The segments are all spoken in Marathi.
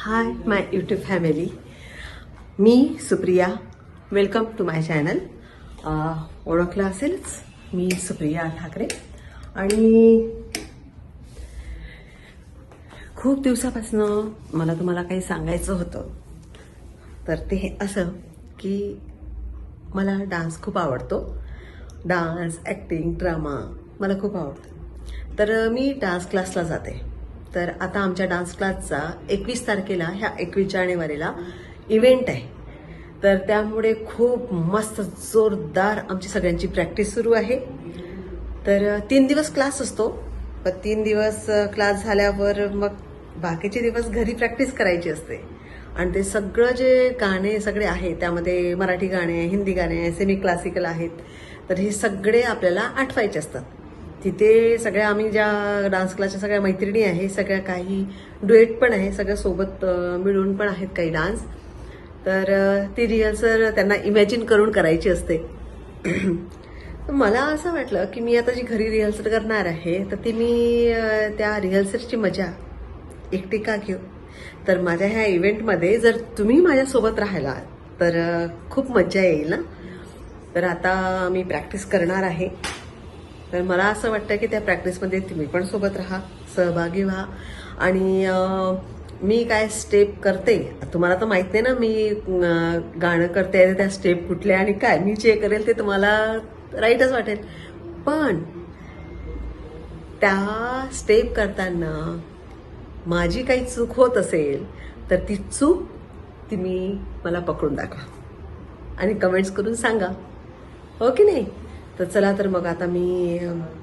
High my YouTube family me Supriya welcome to my channel ओळखलं असेलच मी सुप्रिया ठाकरे आणि खूप दिवसापासून मला तुम्हाला काही सांगायचं होतं. तर ते हे असं की मला डान्स खूप आवडतो. डान्स ॲक्टिंग ड्रामा मला खूप आवडतं. तर मी डान्स क्लासला जाते. तर आता आमच्या डान्स क्लासचा एकवीस तारखेला ह्या एकवीस जानेवारीला इव्हेंट आहे. तर त्यामुळे खूप मस्त जोरदार आमची सगळ्यांची प्रॅक्टिस सुरू आहे. तर तीन दिवस क्लास असतो. पण तीन दिवस क्लास झाल्यावर मग बाकीचे दिवस घरी प्रॅक्टिस करायची असते. आणि ते सगळं जे गाणे सगळे आहे त्यामध्ये मराठी गाणे हिंदी गाणे सेमी क्लासिकल आहेत तर हे सगळे आपल्याला आठवायचे असतात. तिथे सगळ्या आम्ही ज्या डान्स क्लासच्या सगळ्या मैत्रिणी आहे सगळ्या काही डुएट पण आहे सगळ्या सोबत मिळून पण आहेत काही डान्स तर ती रिहर्सल त्यांना इमॅजिन करून करायची असते. तर मला असं वाटलं की मी आता जी घरी रिहर्सल करणार आहे तर ती मी त्या रिहर्सलची मजा एकटी का घेऊ? तर माझ्या ह्या इव्हेंटमध्ये जर तुम्ही माझ्यासोबत राहिला तर खूप मजा येईल ना? तर आता मी प्रॅक्टिस करणार आहे. तर मला असं वाटतं की त्या प्रॅक्टिसमध्ये तुम्ही पण सोबत राहा सहभागी व्हा. आणि मी काय स्टेप करते तुम्हाला तर माहीत नाही ना मी गाणं करते त्या स्टेप कुठल्या आणि काय. मी जे करेल ते तुम्हाला राईटच वाटेल. पण त्या स्टेप करताना माझी काही चूक होत असेल तर ती चूक तुम्ही मला पकडून दाखवा. आणि कमेंट्स करून सांगा. हो की नाही? तर चला तर मग आता मी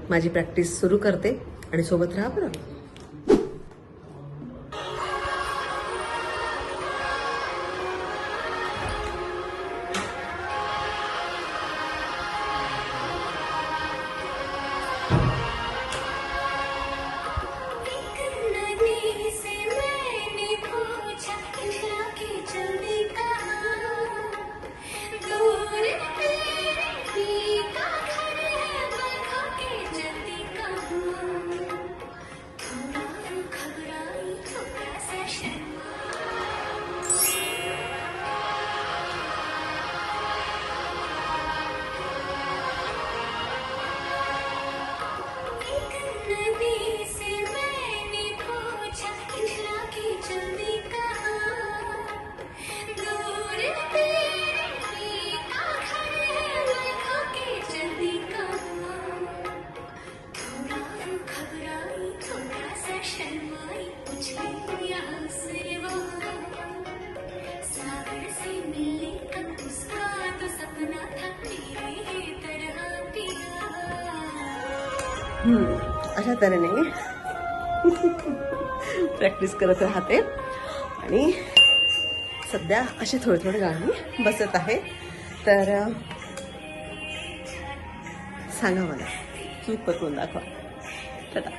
माझी प्रॅक्टिस सुरू करते आणि सोबत राहा बरं अशा तऱ्हेने प्रॅक्टिस करत राहते. आणि सध्या अशी थोडी थोडी गाणी बसत आहे. तर सांगा मला चूक पकडून दाखवा. टाटा